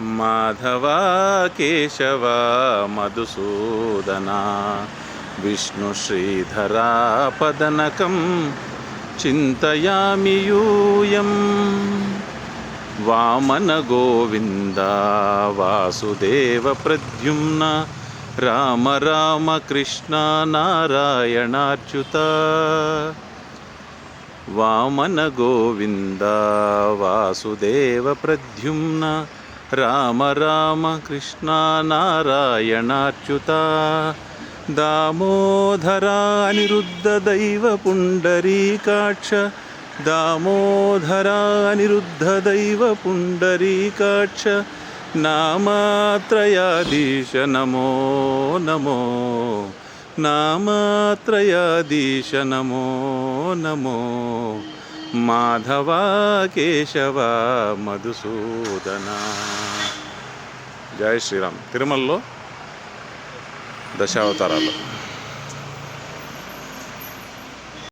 మాధవ కేశవ మధుసూదన విష్ణు శ్రీధరా పదనకం చింతయామి యూయం. వామన గోవింద వాసుదేవ ప్రద్యుమ్న రామ రామ राम रामकृष्णानारायणार्च्युता दामोधरानिरुद्धदैवपुण्डरी काक्ष दामोधरानिरुद्धदैवपुण्डरीकाक्ष नामत्रयाधीश नमो नमो नामात्रयादीश नमो नमो। మాధవ కేశవ మధుసూదన. జై శ్రీరామ్. తిరుమలలో దశావతారాలు.